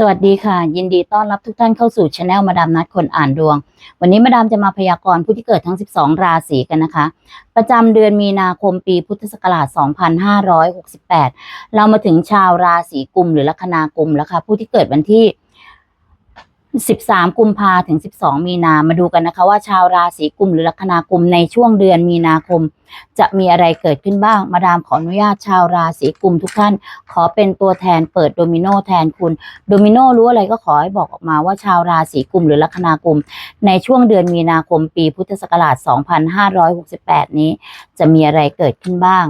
สวัสดีค่ะ ยินดีต้อนรับทุกท่านเข้าสู่ช anel มาดามนัดคนอ่านดวง วันนี้มาดามจะมาพยากรณ์ผู้ที่เกิดทั้ง 12 ราศีกันนะคะ ประจำเดือนมีนาคมปีพุทธศักราช 2568 เรามาถึงชาวราศีกุมหรือลัคนากุมแล้วค่ะผู้ที่เกิดวันที่ 13 กุมภาถึง 12 มีนา มาดูกันนะคะว่าชาวราศีกุมหรือลัคนากุมในช่วงเดือนมีนาคม จะมีอะไรเกิดขึ้นบ้าง มาดามขออนุญาตชาวราศีกุมทุกท่าน ขอเป็นตัวแทนเปิดโดมิโนแทนคุณ โดมิโนรู้อะไรก็ขอให้บอกออกมาว่าชาวราศีกุมหรือลัคนากุม ในช่วงเดือนมีนาคมปีพุทธศักราช 2568 นี้ จะมีอะไรเกิดขึ้นบ้าง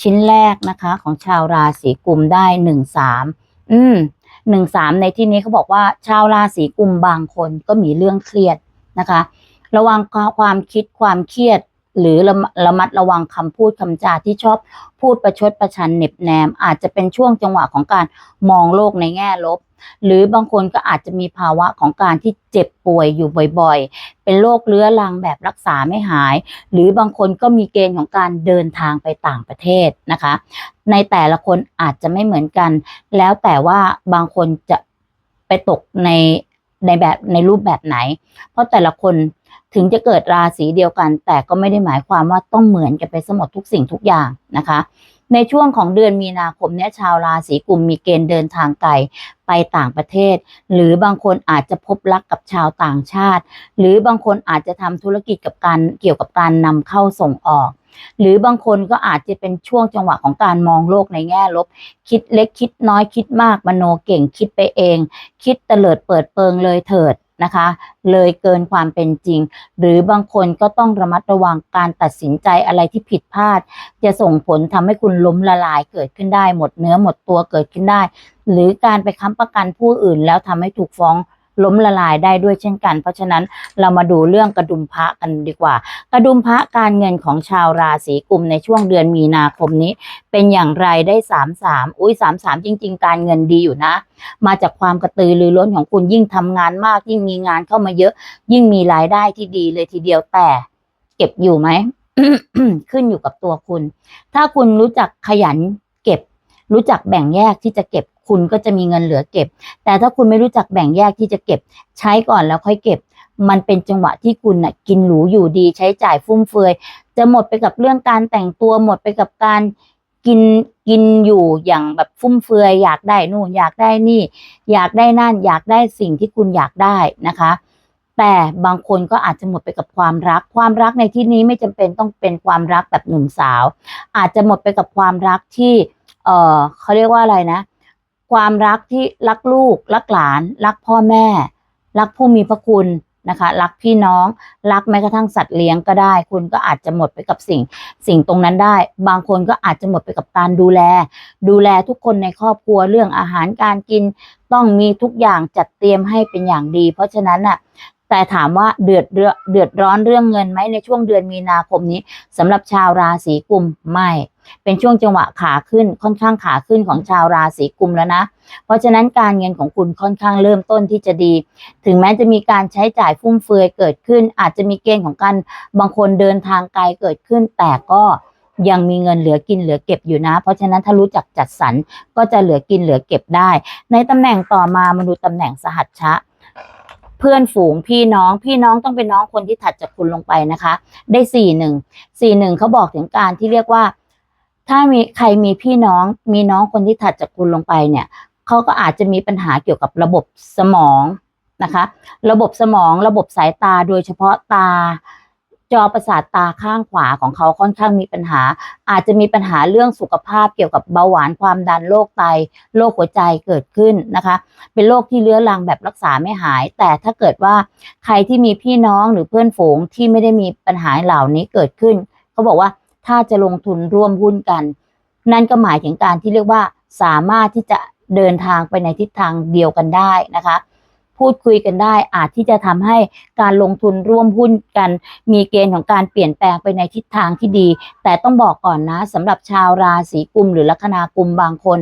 ชิ้นแรกนะคะ ของชาวราศีกุมได้ 13 อืม หนึ่งสามในที่นี้เขาบอกว่าชาวราศีกุมบางคนก็มีเรื่องเครียดนะคะ ระวังความคิดความเครียด หรือระมระมัดระวังคำพูดคำจาที่ชอบพูดประชดประชันเน็บแนม อาจจะเป็นช่วงจังหวะของการมองโลกในแง่ลบ หรือบางคนก็อาจจะมีภาวะของการที่เจ็บป่วยอยู่บ่อยๆ เป็นโรคเรื้อรังแบบรักษาไม่หาย หรือบางคนก็มีเกณฑ์ของการเดินทางไปต่างประเทศนะคะ ในแต่ละคนอาจจะไม่เหมือนกัน แล้วแต่ว่าบางคนจะไปตกในในแบบในรูปแบบไหน เพราะแต่ละคนถึงจะเกิดราศีเดียวกัน แต่ก็ไม่ได้หมายความว่าต้องเหมือนกันไปสมดทุกสิ่งทุกอย่างนะคะ ในช่วงของเดือนมีนาคมเนี้ยชาวราศีกุมมีเกณฑ์เดินทางไกลไปต่างประเทศ หรือบางคนอาจจะพบรักกับชาวต่างชาติ หรือบางคนอาจจะทำธุรกิจกับการเกี่ยวกับการนำเข้าส่งออก หรือบางคนก็อาจจะเป็นช่วงจังหวะของการมองโลกในแง่ลบ คิดเล็กคิดน้อยคิดมากมโนเก่งคิดไปเอง คิดเตลิดเปิดเปิงเลยเถิด นะคะ เลยเกินความเป็นจริง หรือบางคนก็ต้องระมัดระวังการตัดสินใจอะไรที่ผิดพลาด จะส่งผลทำให้คุณล้มละลายเกิดขึ้นได้หมดเนื้อหมดตัวเกิดขึ้นได้ หรือการไปค้ำประกันผู้อื่นแล้วทำให้ถูกฟ้อง ล้มละลายได้ด้วยเช่นกัน เพราะฉะนั้นเรามาดูเรื่องกระดุมพระกันดีกว่า กระดุมพระการเงินของชาวราศีกุมในช่วงเดือนมีนาคมนี้ เป็นอย่างไรได้สามสามอุ้ยสามสามจริง ๆ การเงินดีอยู่นะ มาจากความกระตือรือร้นของคุณยิ่งทำงานมาก ยิ่งมีงานเข้ามาเยอะ ยิ่งมีรายได้ที่ดีเลยทีเดียวแต่ เก็บอยู่ไหมขึ้นอยู่กับตัวคุณ ถ้าคุณรู้จักขยันเก็บ รู้จักแบ่งแยกที่จะเก็บ คุณก็จะมีเงินเหลือเก็บ แต่ถ้าคุณไม่รู้จักแบ่งแยกที่จะเก็บ ใช้ก่อนแล้วค่อยเก็บ มันเป็นจังหวะที่คุณน่ะกินหรูอยู่ดี ใช้จ่ายฟุ่มเฟือย จะหมดไปกับเรื่องการแต่งตัวหมดไปกับการกินกินอยู่อย่างแบบฟุ่มเฟือย อยากได้นู่นอยากได้นี่ อยากได้นั่น อยากได้สิ่งที่คุณอยากได้นะคะ แต่บางคนก็อาจจะหมดไปกับความรัก ความรักในที่นี้ไม่จำเป็นต้องเป็นความรักแบบหนุ่มสาว อาจจะหมดไปกับความรักที่ เออเขาเรียกว่าอะไรนะ ความรักที่รักลูก รักหลาน รักพ่อแม่ รักผู้มีพระคุณนะคะ รักพี่น้อง รักแม้กระทั่งสัตว์เลี้ยงก็ได้ คุณก็อาจจะหมดไปกับสิ่ง สิ่งตรงนั้นได้ บางคนก็อาจจะหมดไปกับการดูแล ดูแลทุกคนในครอบครัวเรื่องอาหารการกิน ต้องมีทุกอย่างจัดเตรียมให้เป็นอย่างดี เพราะฉะนั้นอะ แต่ถามว่าเดือดเรือเดือดร้อนเรื่องเงินไหมในช่วงเดือนมีนาคมนี้สำหรับชาวราศีกุมไม่ เป็นช่วงจังหวะขาขึ้นค่อนข้างขาขึ้นของชาวราศีกุมแล้วนะ เพราะฉะนั้นการเงินของคุณค่อนข้างเริ่มต้นที่จะดี ถึงแม้จะมีการใช้จ่ายฟุ่มเฟือยเกิดขึ้น อาจจะมีเกณฑ์ของการบางคนเดินทางไกลเกิดขึ้น แต่ก็ยังมีเงินเหลือกินเหลือเก็บอยู่นะ เพราะฉะนั้นถ้ารู้จักจัดสรรก็จะเหลือกินเหลือเก็บได้ ในตำแหน่งต่อมามาดูตำแหน่งสหัชชะ เพื่อนฝูงพี่น้องพี่น้องต้องเป็นน้องคนที่ถัดจากคุณลงไปนะคะ ได้สี่หนึ่งสี่หนึ่งเขาบอกถึงการที่เรียกว่า ถ้ามีใครมีพี่น้องมีน้องคนที่ถัดจากคุณลงไปเนี่ยเขาก็อาจจะมีปัญหาเกี่ยวกับระบบสมองนะคะ ระบบสมองระบบสายตาโดยเฉพาะตา จอประสาทตาข้างขวาของเขาค่อนข้างมีปัญหา อาจจะมีปัญหาเรื่องสุขภาพเกี่ยวกับเบาหวานความดันโรคไตโรคหัวใจเกิดขึ้นนะคะ เป็นโรคที่เรื้อรังแบบรักษาไม่หาย แต่ถ้าเกิดว่าใครที่มีพี่น้องหรือเพื่อนฝูงที่ไม่ได้มีปัญหาเหล่านี้เกิดขึ้น เขาบอกว่าถ้าจะลงทุนร่วมหุ้นกัน นั่นก็หมายถึงการที่เรียกว่าสามารถที่จะเดินทางไปในทิศทางเดียวกันได้นะคะ พูดคุยกันได้ อาจที่จะทำให้การลงทุนร่วมหุ้นกัน มีเกณฑ์ของการเปลี่ยนแปลงไปในทิศทางที่ดี แต่ต้องบอกก่อนนะสำหรับชาวราศีกุมหรือลัคนากุมบางคน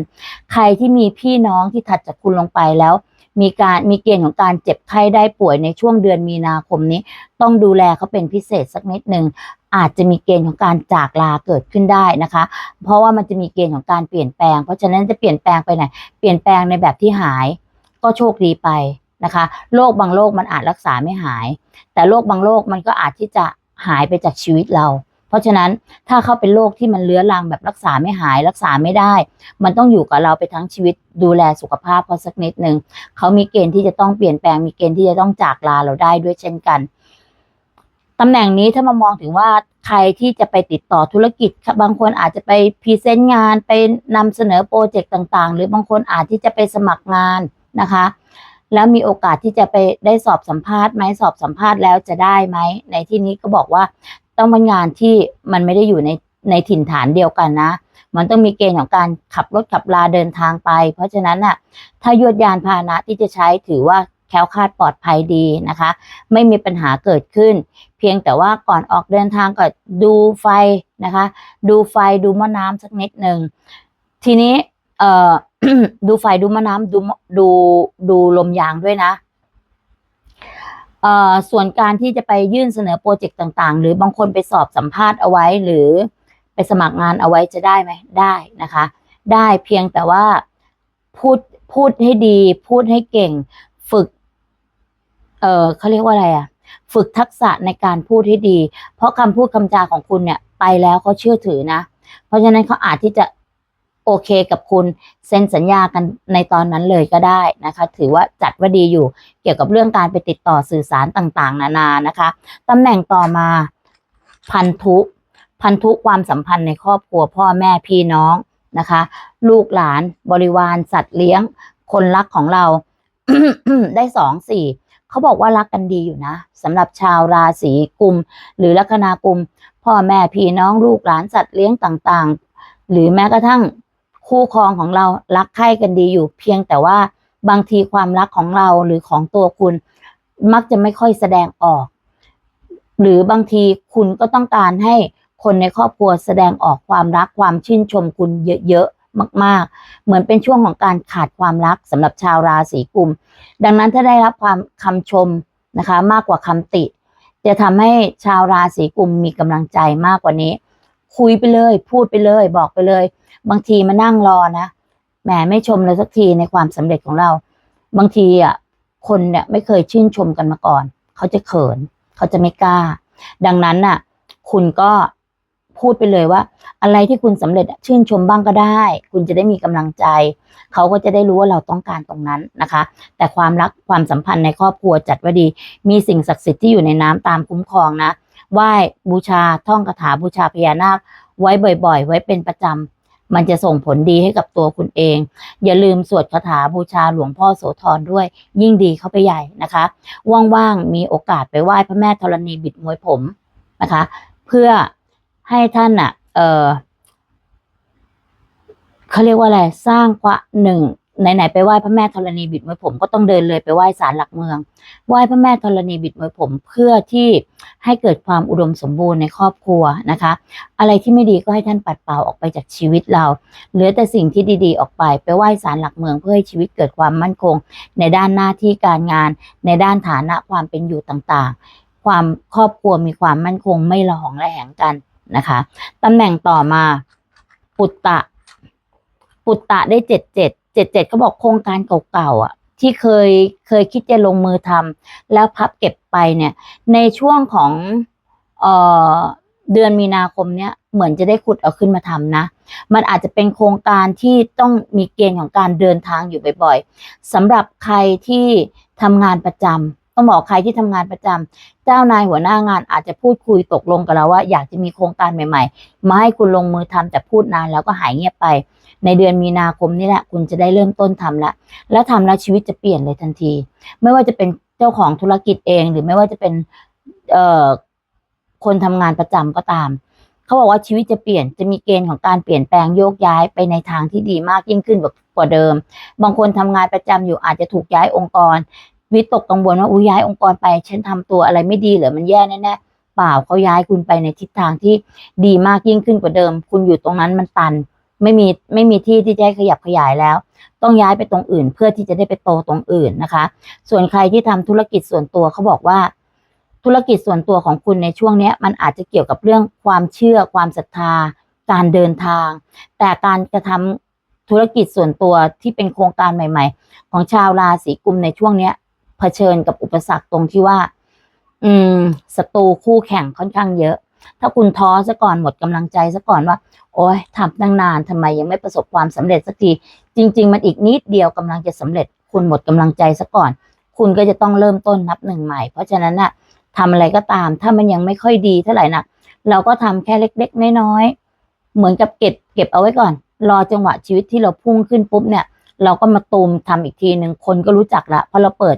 ใครที่มีพี่น้องที่ถัดจากคุณลงไปแล้วมีการมีเกณฑ์ของการเจ็บไข้ได้ป่วยในช่วงเดือนมีนาคมนี้ ต้องดูแลเขาเป็นพิเศษสักนิดหนึ่งอาจจะมีเกณฑ์ของการจากลาเกิดขึ้นได้นะคะ เพราะว่ามันจะมีเกณฑ์ของการเปลี่ยนแปลง เพราะฉะนั้นจะเปลี่ยนแปลงไปไหนเปลี่ยนแปลงในแบบที่หาย ก็โชคดีไป นะคะโรคบางโรคมันอาจรักษาไม่หาย แต่โรคบางโรคมันก็อาจที่จะหายไปจากชีวิตเรา เพราะฉะนั้นถ้าเขาเป็นโรคที่มันเลื้อรังแบบรักษาไม่หาย รักษาไม่ได้ มันต้องอยู่กับเราไปทั้งชีวิตดูแลสุขภาพเขาสักนิดหนึ่งเขามีเกณฑ์ที่จะต้องเปลี่ยนแปลงมีเกณฑ์ที่จะต้องจากลาเราได้ด้วยเช่นกันตำแหน่งนี้ถ้ามามองถึงว่าใครที่จะไปติดต่อธุรกิจบางคนอาจจะไปพรีเซนต์งานไปนำเสนอโปรเจกต์ต่างๆ หรือบางคนอาจที่จะไปสมัครงานนะคะ แล้วมีโอกาสที่จะไปได้สอบสัมภาษณ์ไหมสอบสัมภาษณ์แล้วจะได้ไหมในที่นี้ก็บอกว่าต้องเป็นงานที่มันไม่ได้อยู่ในในถิ่นฐานเดียวกันนะ มันต้องมีเกณฑ์ของการขับรถขับลาเดินทางไป เพราะฉะนั้นน่ะ ถ้ายวดยานพาหนะที่จะใช้ถือว่าแคล้วคลาดปลอดภัยดีนะคะ ไม่มีปัญหาเกิดขึ้น เพียงแต่ว่าก่อนออกเดินทางก็ดูไฟนะคะ ดูไฟดูมะน้ำสักนิดหนึ่งทีนี้เอ่อ ดูไฟดูมะน้ำดูดูดูลมยางด้วยนะเอ่อส่วนการที่จะไปยื่นเสนอโปรเจกต์ต่างๆ หรือบางคนไปสอบสัมภาษณ์เอาไว้หรือไปสมัครงานเอาไว้จะได้ไหมได้นะคะ ได้เพียงแต่ว่าพูดพูดให้ดี พูดให้เก่ง ฝึก เออเขาเรียกว่าอะไรอะฝึกทักษะในการพูดให้ดี เพราะคำพูดคำจาของคุณเนี่ย ไปแล้วเขาเชื่อถือนะ เพราะฉะนั้นเขาอาจที่จะ โอเคกับคุณเซ็นสัญญากันในตอนนั้นเลยก็ได้นะคะ ถือว่าจัดว่าดีอยู่เกี่ยวกับเรื่องการไปติดต่อสื่อสารต่างๆ นานานะคะตำแหน่งต่อมาพันธุ พันธุความสัมพันธ์ในครอบครัวพ่อแม่พี่น้องนะคะ ลูกหลานบริวารสัตว์เลี้ยง คนรักของเราได้สองสี่เขาบอกว่ารักกันดีอยู่นะสำหรับชาวราศีกุม หรือลัคนากุม พ่อแม่พี่น้องลูกหลานสัตว์เลี้ยงต่างๆ หรือแม้กระทั่ง คู่ครองของเรารักใคร่กันดีอยู่ เพียงแต่ว่าบางทีความรักของเราหรือของตัวคุณ มักจะไม่ค่อยแสดงออก หรือบางทีคุณก็ต้องการให้คนในครอบครัวแสดงออกความรักความชื่นชมคุณเยอะๆมาก ๆ เหมือนเป็นช่วงของการขาดความรักสำหรับชาวราศีกุม ดังนั้นถ้าได้รับความคำชมนะคะ มากกว่าคำติ จะทำให้ชาวราศีกุมมีกำลังใจมากกว่านี้ คุยไปเลย พูดไปเลย บอกไปเลย บางทีมานั่งรอนะแหมไม่ชมเลยสักทีในความสำเร็จของเรา บางทีอะคนเนี่ยไม่เคยชื่นชมกันมาก่อน เขาจะเขิน เขาจะไม่กล้า ดังนั้นน่ะ คุณก็พูดไปเลยว่า อะไรที่คุณสำเร็จชื่นชมบ้างก็ได้ คุณจะได้มีกำลังใจ เขาก็จะได้รู้ว่าเราต้องการตรงนั้นนะคะ แต่ความรักความสัมพันธ์ในครอบครัวจัดว่าดี มีสิ่งศักดิ์สิทธิ์ที่อยู่ในน้ำตามคุ้มครองนะไหว้บูชาท่องคาถาบูชาพญานาคไว้บ่อย ๆ ไว้เป็นประจำ มันจะส่งผลดีให้กับตัวคุณเอง อย่าลืมสวดคาถาบูชาหลวงพ่อโสธรด้วย ยิ่งดีเข้าไปใหญ่นะคะว่างๆมีโอกาสไปไหว้พระแม่ธรณีบิดมวยผมนะคะ เพื่อให้ท่านอะ เออเขาเรียกว่าอะไร สร้างความหนึ่ง ไหนๆไปไหว้พระแม่ธรณีบิดมวยผมก็ต้องเดินเลยไปไหว้ศาลหลักเมือง ไหว้พระแม่ธรณีบิดมวยผม เพื่อที่ให้เกิดความอุดมสมบูรณ์ในครอบครัวนะคะ อะไรที่ไม่ดีก็ให้ท่านปัดเป่าออกไปจากชีวิตเรา เหลือแต่สิ่งที่ดีๆออกไป ไปไหว้ศาลหลักเมืองเพื่อให้ชีวิตเกิดความมั่นคง ในด้านหน้าที่การงาน ในด้านฐานะความเป็นอยู่ต่างๆ ความครอบครัวมีความมั่นคงไม่ระหองระแหงกันนะคะตำแหน่งต่อมาปุตตะ ปุตตะได้เจ็ดเจ็ด เจ็ดเจ็ดเขาบอกโครงการเก่าๆอะ ที่เคยเคยคิดจะลงมือทำแล้วพับเก็บไปเนี่ย ในช่วงของเอ่อเดือนมีนาคมเนี้ยเหมือนจะได้ขุดเอาขึ้นมาทำนะ มันอาจจะเป็นโครงการที่ต้องมีเกณฑ์ของการเดินทางอยู่บ่อยๆสำหรับใครที่ทำงานประจำต้องบอกใครที่ทำงานประจำเจ้านายหัวหน้างานอาจจะพูดคุยตกลงกันแล้วว่าอยากจะมีโครงการใหม่ ๆ มาให้คุณลงมือทำแต่พูดนานแล้วก็หายเงียบไป ในเดือนมีนาคมนี่แหละ คุณจะได้เริ่มต้นทำล้วแล้วทำแล้วชีวิตจะเปลี่ยนเลยทันที ไม่ว่าจะเป็นเจ้าของธุรกิจเอง หรือไม่ว่าจะเป็นเอ่อคนทำงานประจำก็ตามเขาบอกว่าชีวิตจะเปลี่ยนจะมีเกณฑ์ของการเปลี่ยนแปลงโยกย้ายไปในทางที่ดีมากยิ่งขึ้นกว่าเดิม บางคนทำงานประจำอยู่อาจจะถูกย้ายองค์กร วิตกกังวลว่าอุ้ยย้ายองค์กรไปฉันทำตัวอะไรไม่ดีเหรือมันแย่แน่ๆเปล่าเขาย้ายคุณไปในทิศทางที่ดีมากยิ่งขึ้นกว่าเดิม คุณอยู่ตรงนั้นมันตัน ไม่มีไม่มีที่ที่จะให้ขยับขยายแล้ว ต้องย้ายไปตรงอื่น เพื่อที่จะได้ไปโตตรงอื่นนะคะ ส่วนใครที่ทำธุรกิจส่วนตัวเขาบอกว่า ธุรกิจส่วนตัวของคุณในช่วงนี้มันอาจจะเกี่ยวกับเรื่องความเชื่อความศรัทธา การเดินทาง แต่การกระทธุรกิจส่วนตัวที่เป็นโครงการใหม่ ๆ ของชาวราศีกุมในช่วงเนี้ยเผชิญกับอุปสรรคตรงที่ว่า อืมศัตรูคู่แข่งค่อนข้างเยอะ ถ้าคุณท้อซะก่อนหมดกำลังใจซะก่อนว่า โอ้ยทำตั้งนานทำไมยังไม่ประสบความสำเร็จสักที จริง ๆ มันอีกนิดเดียวกำลังจะสำเร็จ คุณหมดกำลังใจซะก่อน คุณก็จะต้องเริ่มต้นนับหนึ่งใหม่ เพราะฉะนั้นน่ะทำอะไรก็ตาม ถ้ามันยังไม่ค่อยดีเท่าไหร่นักเราก็ทำแค่เล็ก ๆ น้อยๆเหมือนกับเก็บเก็บเอาไว้ก่อน รอจังหวะชีวิตที่เราพุ่งขึ้นปุ๊บเนี่ยเราก็มาตูมทำอีกทีหนึ่งคนก็รู้จักละเพราะเราเปิด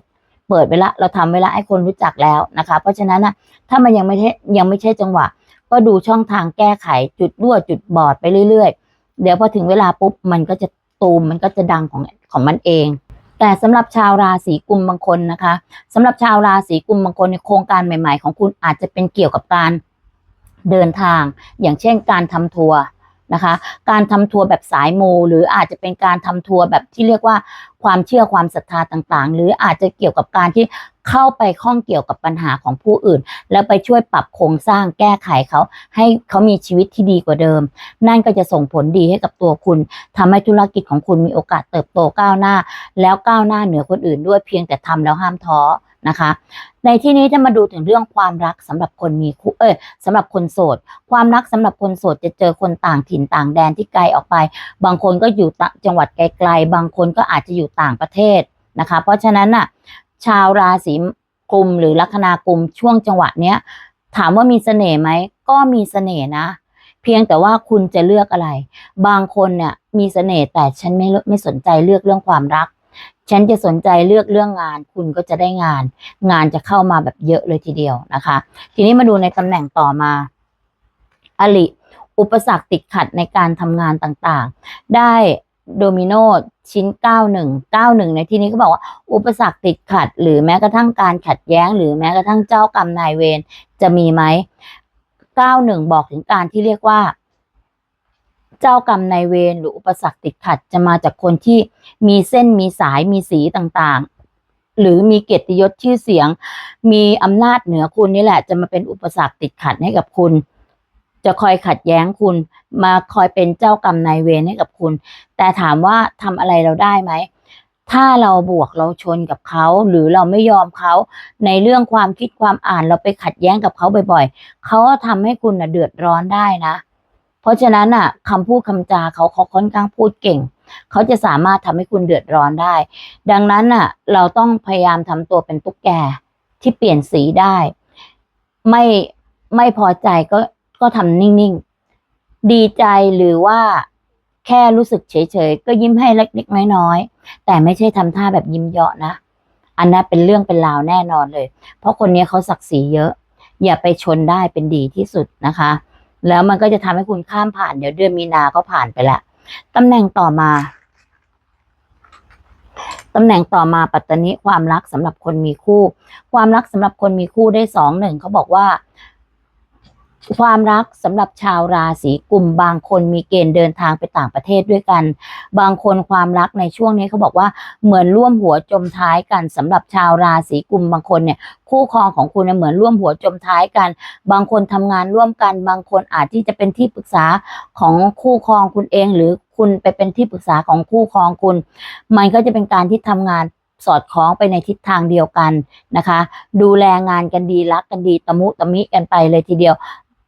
เปิดไปละเราทำไว้ละให้คนรู้จักแล้วนะคะ เพราะฉะนั้นนะถ้ามันยังไม่ใช่ยังไม่ใช่จังหวะ ก็ดูช่องทางแก้ไขจุดรั่วจุดบอดไปเรื่อยๆ เดี๋ยวพอถึงเวลาปุ๊บมันก็จะตูมมันก็จะดังของของมันเอง แต่สำหรับชาวราศีกุมบางคนนะคะสำหรับชาวราศีกุมบางคนในโครงการใหม่ ๆ ของคุณอาจจะเป็นเกี่ยวกับการเดินทาง อย่างเช่นการทำทัวร์นะคะ การทำทัวร์แบบสายมูหรืออาจจะเป็นการทำทัวร์แบบที่เรียกว่าความเชื่อความศรัทธาต่างๆ หรืออาจจะเกี่ยวกับการที่ เข้าไปข้องเกี่ยวกับปัญหาของผู้อื่น แล้วไปช่วยปรับโครงสร้างแก้ไขเขา ให้เขามีชีวิตที่ดีกว่าเดิม นั่นก็จะส่งผลดีให้กับตัวคุณทำให้ธุรกิจของคุณมีโอกาสเติบโตก้าวหน้า แล้วก้าวหน้าเหนือคนอื่นด้วยเพียงแต่ทำแล้วห้ามท้อนะคะ ในที่นี้จะมาดูถึงเรื่องความรักสำหรับคนมีคู่เอ้ยสำหรับคนโสด ความรักสำหรับคนโสดจะเจอคนต่างถิ่นต่างแดนที่ไกลออกไป บางคนก็อยู่จังหวัดไกลๆ บางคนก็อาจจะอยู่ต่างประเทศนะคะ เพราะฉะนั้นน่ะ ชาวราศีกุมหรือลัคนากลุ่มช่วงจังหวะเนี้ย ถามว่ามีเสน่ห์ไหมก็มีเสน่ห์นะ เพียงแต่ว่าคุณจะเลือกอะไร บางคนเนี่ยมีเสน่ห์แต่ฉันไม่ไม่สนใจเลือกเรื่องความรัก ฉันจะสนใจเลือกเรื่องงาน คุณก็จะได้งาน งานจะเข้ามาแบบเยอะเลยทีเดียวนะคะ ทีนี้มาดูในตำแหน่งต่อมาอลิอุปสรรคติดขัดในการทำงานต่างๆ ได้โดมิโน ชิ้น 91 91 ในที่นี้ก็บอกว่า อุปสรรคติดขัด หรือแม้กระทั่งการขัดแย้ง หรือแม้กระทั่งเจ้ากรรมนายเวรจะมีไหม 91 บอกถึงการที่เรียกว่า เจ้ากรรมนายเวรหรืออุปสรรคติดขัดจะมาจากคนที่มีเส้นมีสายมีสีต่างๆ หรือมีเกียรติยศชื่อเสียง มีอำนาจเหนือคุณนี่แหละ จะมาเป็นอุปสรรคติดขัดให้กับคุณ จะคอยขัดแย้งคุณ มาคอยเป็นเจ้ากรรมนายเวรให้กับคุณ แต่ถามว่าทำอะไรเราได้ไหม ถ้าเราบวกเราชนกับเขาหรือเราไม่ยอมเขาในเรื่องความคิดความอ่านเราไปขัดแย้งกับเขาบ่อยๆเขาก็ทำให้คุณนะเดือดร้อนได้นะ เพราะฉะนั้นอะคำพูดคำจาเขาเขาค่อนข้างพูดเก่งเขาจะสามารถทำให้คุณเดือดร้อนได้ ดังนั้นน่ะ เราต้องพยายามทำตัวเป็นตุ๊กแกที่เปลี่ยนสีได้ ไม่ไม่พอใจก็ ก็ทำนิ่งๆ ดีใจหรือว่าแค่รู้สึกเฉยๆ ก็ยิ้มให้เล็กๆ น้อยๆ แต่ไม่ใช่ทำท่าแบบยิ้มเยาะนะ อันนั้นเป็นเรื่องเป็นราวแน่นอนเลย เพราะคนนี้เขาศักดิ์ศรีเยอะ อย่าไปชนได้เป็นดีที่สุดนะคะ แล้วมันก็จะทำให้คุณข้ามผ่าน เดี๋ยวเดือนมีนาก็ผ่านไปละตำแหน่งต่อมาตำแหน่งต่อมาปัตตานิความรักสำหรับคนมีคู่ ความรักสำหรับคนมีคู่ได้สองหนึ่งเขาบอกว่า ความรักสำหรับชาวราศีกุมบางคนมีเกณฑ์เดินทางไปต่างประเทศด้วยกัน บางคนความรักในช่วงนี้เขาบอกว่าเหมือนร่วมหัวจมท้ายกันสำหรับชาวราศีกุมบางคนเนี่ยคู่ครองของคุณเนี่ยเหมือนร่วมหัวจมท้ายกัน บางคนทำงานร่วมกัน บางคนอาจที่จะเป็นที่ปรึกษาของคู่ครองคุณเองหรือคุณไปเป็นที่ปรึกษาของคู่ครองคุณ มันก็จะเป็นการที่ทำงานสอดคล้องไปในทิศทางเดียวกันนะคะ ดูแลงานกันดีรักกันดีตะมุตะมิกันไปเลยทีเดียว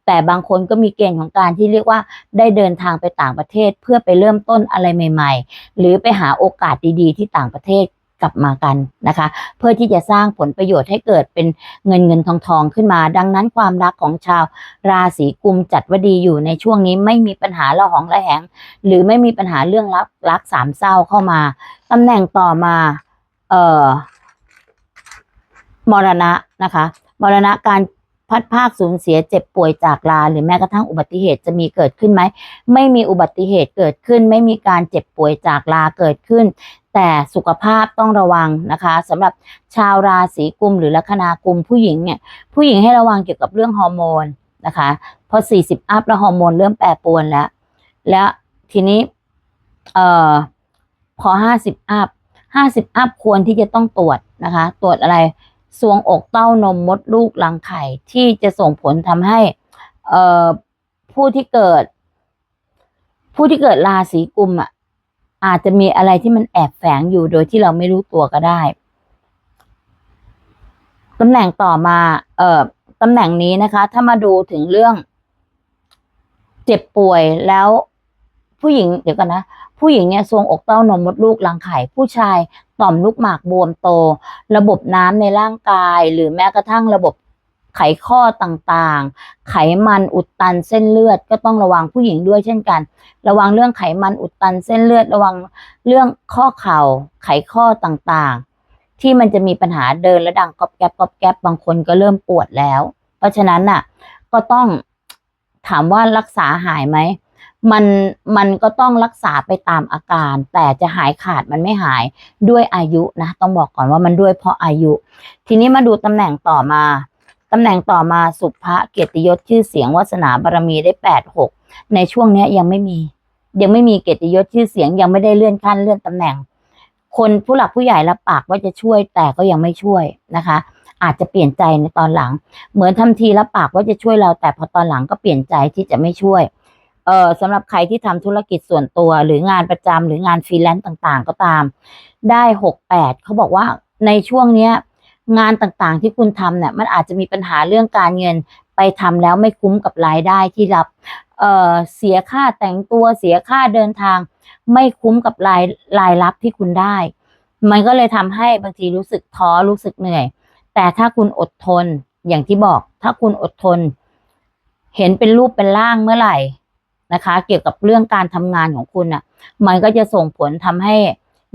แต่บางคนก็มีเกณฑ์ของการที่เรียกว่าได้เดินทางไปต่างประเทศ เพื่อไปเริ่มต้นอะไรใหม่ ๆ หรือไปหาโอกาสดีๆ ที่ต่างประเทศกลับมากันนะคะ เพื่อที่จะสร้างผลประโยชน์ให้เกิดเป็นเงินเงินทองทองขึ้นมา ดังนั้นความรักของชาวราศีกุมจัดว่าดีอยู่ในช่วงนี้ไม่มีปัญหาละหองระแหง หรือไม่มีปัญหาเรื่องรักรักสามเศร้าเข้ามาตำแหน่งต่อมาเอ่อมรณะนะคะมรณะการ พัดภาคสูญเสียเจ็บป่วยจากลา หรือแม้กระทั่งอุบัติเหตุจะมีเกิดขึ้นไหม ไม่มีอุบัติเหตุเกิดขึ้น ไม่มีการเจ็บป่วยจากลาเกิดขึ้น แต่สุขภาพต้องระวังนะคะสำหรับชาวราศีกุมหรือลัคนากุมผู้หญิงเนี่ยผู้หญิงให้ระวังเกี่ยวกับเรื่องฮอร์โมนนะคะพอ 40 อัพแล้วฮอร์โมนเริ่มแปรปรวนแล้ว แล้วทีนี้เอ่อพอ 50 อัพ 50 อัพควรที่จะต้องตรวจนะคะ ตรวจอะไร สวงอกเต้านมมดลูกรังไข่ที่จะส่งผลทำให้เอผู้ที่เกิด ผู้ที่เกิดราศีกุมอะอาจจะมีอะไรที่มันแอบแฝงอยู่โดยที่เราไม่รู้ตัวก็ได้ตำแหน่งต่อมา เอ่อตำแหน่งนี้นะคะ ถ้ามาดูถึงเรื่อง เจ็บป่วยแล้วผู้หญิงเดี๋ยวกันนะ ผู้หญิงเนี่ยทรวงอกเต้านมมดลูกรังไข่ผู้ชาย ต่อมลูกหมากบวมโต ระบบน้ำในร่างกาย หรือแม้กระทั่งระบบไขข้อต่างๆ ไขมันอุดตันเส้นเลือดก็ต้องระวังผู้หญิงด้วยเช่นกัน ระวังเรื่องไขมันอุดตันเส้นเลือด ระวังเรื่องข้อเข่า ไขข้อต่างๆ ที่มันจะมีปัญหาเดินและดังกอบแก๊บกอบแก๊บบางคนก็เริ่มปวดแล้ว เพราะฉะนั้นน่ะ ก็ต้องถามว่ารักษาหายไหม มันมันก็ต้องรักษาไปตามอาการ แต่จะหายขาดมันไม่หายด้วยอายุนะต้องบอกก่อนว่ามันด้วยเพราะอายุ ทีนี้มาดูตำแหน่งต่อมาตำแหน่งต่อมาสุภะเกียรติยศชื่อเสียงวาสนาบารมีได้แปดหกในช่วงเนี้ยยังไม่มี ยังไม่มีเกียรติยศชื่อเสียงยังไม่ได้เลื่อนขั้นเลื่อนตำแหน่ง คนผู้หลักผู้ใหญ่รับปากว่าจะช่วยแต่ก็ยังไม่ช่วยนะคะ อาจจะเปลี่ยนใจในตอนหลัง เหมือนทำทีรับปากว่าจะช่วยเราแต่พอตอนหลังก็เปลี่ยนใจที่จะไม่ช่วย เออสำหรับใครที่ทำธุรกิจส่วนตัวหรืองานประจำหรืองานฟรีแลนซ์ต่างๆ ก็ตาม ได้หกแปดเขาบอกว่าในช่วงเนี้ยงานต่างๆที่คุณทำเนี่ยมันอาจจะมีปัญหาเรื่องการเงินไปทำแล้วไม่คุ้มกับรายได้ที่รับเอ่อเสียค่าแต่งตัวเสียค่าเดินทาง ไม่คุ้มกับรายรายรับที่คุณได้ มันก็เลยทำให้บางทีรู้สึกท้อรู้สึกเหนื่อย แต่ถ้าคุณอดทนอย่างที่บอก ถ้าคุณอดทน เห็นเป็นรูปเป็นร่างเมื่อไหร่ นะคะ เกี่ยวกับเรื่องการทำงานของคุณอะ มันก็จะส่งผลทำให้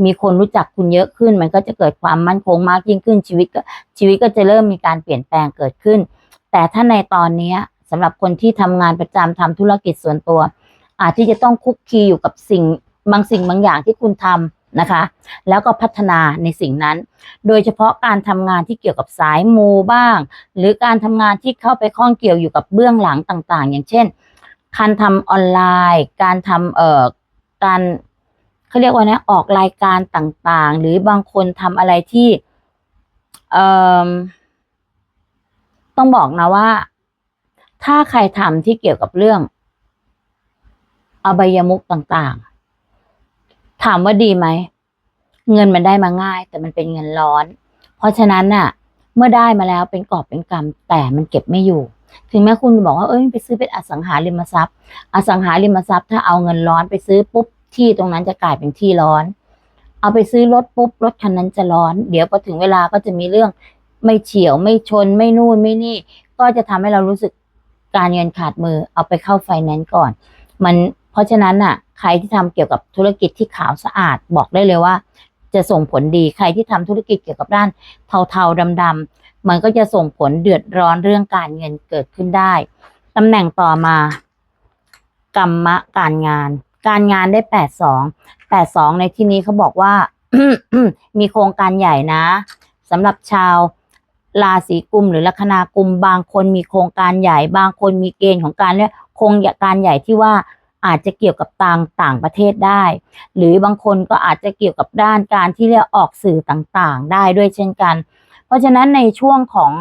มีคนรู้จักคุณเยอะขึ้น มันก็จะเกิดความมั่นคงมากยิ่งขึ้นชีวิตก็ชีวิตก็จะเริ่มมีการเปลี่ยนแปลงเกิดขึ้น แต่ถ้าในตอนนี้สำหรับคนที่ทำงานประจำทำธุรกิจส่วนตัว อาจที่จะต้องคุกคีอยู่กับสิ่งบางสิ่งบางอย่างที่คุณทำนะคะ แล้วก็พัฒนาในสิ่งนั้น โดยเฉพาะการทำงานที่เกี่ยวกับสายมูบ้าง หรือการทำงานที่เข้าไปข้องเกี่ยวอยู่กับเบื้องหลังต่าง ๆ อย่างเช่น การทำออนไลน์ การทำเอ่อการเขาเรียกว่านะออกรายการต่างๆ หรือบางคนทำอะไรที่เอ่อต้องบอกนะว่า ถ้าใครทำที่เกี่ยวกับเรื่องอบายมุกต่างๆ ถามว่าดีไหม เงินมันได้มาง่าย แต่มันเป็นเงินร้อน เพราะฉะนั้นน่ะ เมื่อได้มาแล้วเป็นกอบเป็นกำแต่มันเก็บไม่อยู่ ถึงแม้คุณจะบอกว่าเอ้ยไปซื้อเป็นอสังหาริมทรัพย์ อสังหาริมทรัพย์ ถ้าเอาเงินร้อนไปซื้อปุ๊บที่ตรงนั้นจะกลายเป็นที่ร้อน เอาไปซื้อรถปุ๊บรถคันนั้นจะร้อน เดี๋ยวพอถึงเวลาก็จะมีเรื่องไม่เฉียวไม่ชนไม่นู่นไม่นี่ ก็จะทำให้เรารู้สึกการเงินขาดมือเอาไปเข้าไฟแนนซ์ก่อน มันเพราะฉะนั้นน่ะ ใครที่ทำเกี่ยวกับธุรกิจที่ขาวสะอาดบอกได้เลยว่า จะส่งผลดีใครที่ทำธุรกิจเกี่ยวกับด้านเทาๆดำๆ มันก็จะส่งผลเดือดร้อนเรื่องการเงินเกิดขึ้นได้ตำแหน่งต่อมากรรมะการงาน การงานได้แปดสองแปดสองในที่นี้เขาบอกว่า มีโครงการใหญ่นะสำหรับชาวราศีกุมหรือลัคนากุมบางคนมีโครงการใหญ่บางคนมีเกณฑ์ของการเนี่ยโครงการใหญ่ที่ว่าอาจจะเกี่ยวกับต่างต่างประเทศได้ หรือบางคนก็อาจจะเกี่ยวกับด้านการที่เรียกออกสื่อต่างๆ ได้ด้วยเช่นกัน ราะฉะนั้นในช่วงของ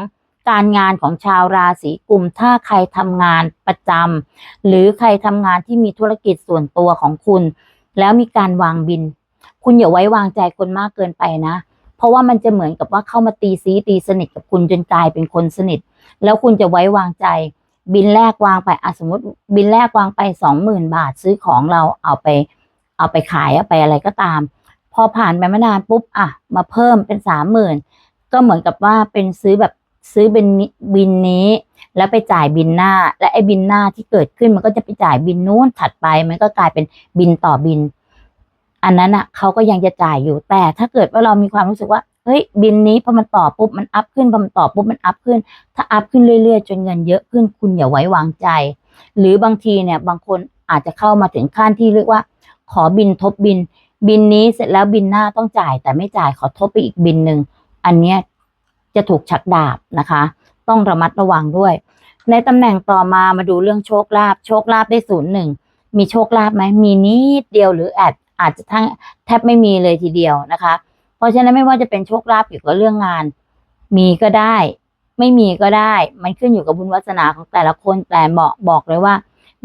การงานของชาวราศีกุม ถ้าใครทำงานประจำหรือใครทำงานที่มีธุรกิจส่วนตัวของคุณ แล้วมีการวางบิน คุณอย่าไว้วางใจคนมากเกินไปนะ เพราะว่ามันจะเหมือนกับว่าเข้ามาตีซีตีสนิทกับคุณจนกลายเป็นคนสนิท แล้วคุณจะไว้วางใจ บินแรกวางไปอสมมติบินแรกวางไปสองหมื่นบาทซื้อของเราเอาไป เอาไปขายเอาไปอะไรก็ตาม พอผ่านไปไม่นานปุ๊บอะมาเพิ่มเป็นสามหมื่น ก็เหมือนกับว่าเป็นซื้อแบบซื้อเป็นบินนี้ แล้วไปจ่ายบินหน้า และไอ้บินหน้าที่เกิดขึ้นมันก็จะไปจ่ายบินนู้นถัดไป มันก็กลายเป็นบินต่อบิน อันนั้นอะเขาก็ยังจะจ่ายอยู่แต่ถ้าเกิดว่าเรามีความรู้สึกว่าเฮ้ยบินนี้พอมันต่อปุ๊บมันอัพขึ้นพอมันต่อปุ๊บมันอัพขึ้น ถ้าอัพขึ้นเรื่อยๆ จนเงินเยอะขึ้นคุณอย่าไว้วางใจ หรือบางทีเนี่ยบางคนอาจจะเข้ามาถึงขั้นที่เรียกว่า ขอบินทบบิน บินนี้เสร็จแล้วบินหน้าต้องจ่าย แต่ไม่จ่ายขอทบไปอีกบินหนึ่ง อันเนี้ยจะถูกชักดาบนะคะ ต้องระมัดระวังด้วย ในตำแหน่งต่อมามาดูเรื่องโชคลาภโชคลาภได้ศูนย์หนึ่งมีโชคลาภไหมมีนิดเดียวหรือแอาจอาจจะทั้งแทบไม่มีเลยทีเดียวนะคะ เพราะฉะนั้นไม่ว่าจะเป็นโชคลาภเกี่ยวกับเรื่องงาน มีก็ได้ ไม่มีก็ได้ มันขึ้นอยู่กับบุญวาสนาของแต่ละคนแต่เหมาะบอกเลยว่า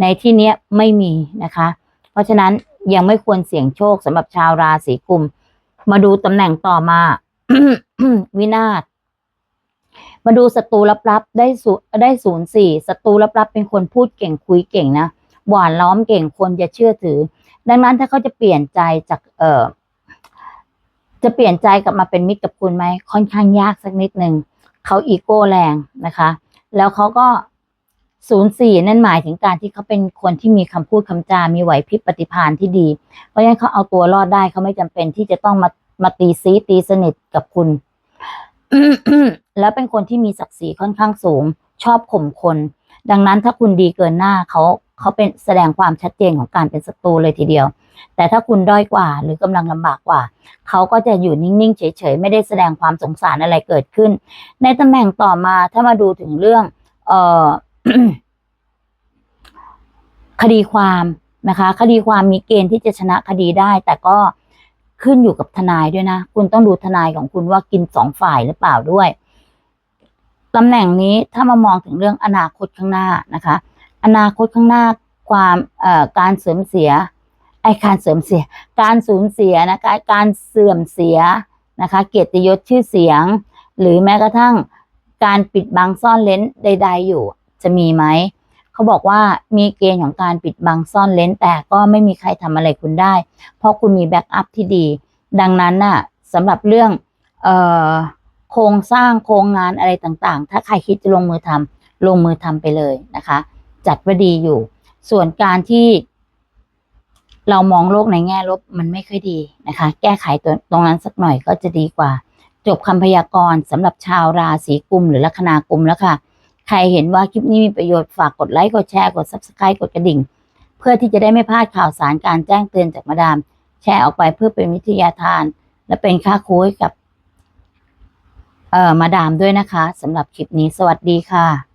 ในที่เนี้ยไม่มีนะคะ เพราะฉะนั้นยังไม่ควรเสี่ยงโชคสำหรับชาวราศีกุม มาดูตำแหน่งต่อมา วินาศมาดูศัตรูลับๆได้ศูได้ศูนย์สี่ศัตรูลับๆเป็นคนพูดเก่งคุยเก่งนะหวานล้อมเก่งคนจะเชื่อถือ ดังนั้นถ้าเขาจะเปลี่ยนใจจากเออจะเปลี่ยนใจกลับมาเป็นมิตรกับคุณไหมค่อนข้างยากสักนิดหนึ่งเขาอีโก้แรงนะคะ แล้วเขาก็ศูนย์สี่นั่นหมายถึงการที่เขาเป็นคนที่มีคำพูดคำจา มีไหวพริบปฏิภาณที่ดี เพราะฉะนั้นเขาเอาตัวรอดได้เขาไม่จำเป็นที่จะต้องมา มาตีซีตีสนิทกับคุณแล้วเป็นคนที่มีศักดิ์ศรีค่อนข้างสูง ชอบข่มคน ดังนั้นถ้าคุณดีเกินหน้าเขาเขาเป็นแสดงความชัดเจนของการเป็นศัตรูเลยทีเดียว แต่ถ้าคุณด้อยกว่าหรือกำลังลำบากกว่า เขาก็จะอยู่นิ่งๆ เฉยๆ ไม่ได้แสดงความสงสารอะไรเกิดขึ้น ในตำแหน่งต่อมาถ้ามาดูถึงเรื่อง เอ่อคดีความนะคะ คดีความมีเกณฑ์ที่จะชนะคดีได้ แต่ก็ ขึ้นอยู่กับทนายด้วยนะ คุณต้องดูทนายของคุณว่ากินสองฝ่ายหรือเปล่าด้วยตำแหน่งนี้ถ้ามามองถึงเรื่องอนาคตข้างหน้านะคะ อนาคตข้างหน้าความการเสื่อมเสียไอการเสื่อมเสีย การสูญเสียนะคะการเสื่อมเสียนะคะ เกียรติยศชื่อเสียง หรือแม้กระทั่งการปิดบังซ่อนเลนใด ๆ อยู่จะมีไหม เขาบอกว่ามีเกณฑ์ของการปิดบังซ่อนเลนแต่ก็ไม่มีใครทำอะไรคุณได้ เพราะคุณมีแบ็กอัพที่ดี ดังนั้นน่ะสำหรับเรื่องเอ่อโครงสร้างโครงงานอะไรต่างๆ ถ้าใครคิดจะลงมือทำลงมือทำไปเลยนะคะ จัดว่าดีอยู่ ส่วนการที่เรามองโลกในแง่ลบมันไม่ค่อยดีนะคะ แก้ไขตัวตรงนั้นสักหน่อยก็จะดีกว่า จบคำพยากรณ์สำหรับชาวราศีกุมหรือลัคนากุมแล้วค่ะ ใครเห็นว่าคลิปนี้มีประโยชน์ฝากกดไลค์ กดแชร์ กด subscribe กดกระดิ่ง เพื่อที่จะได้ไม่พลาดข่าวสารการแจ้งเตือนจากมาดาม แชร์ออกไปเพื่อเป็นวิทยาทาน และเป็นค่าครูให้กับ เอ่อมาดามด้วยนะคะสำหรับคลิปนี้สวัสดีค่ะ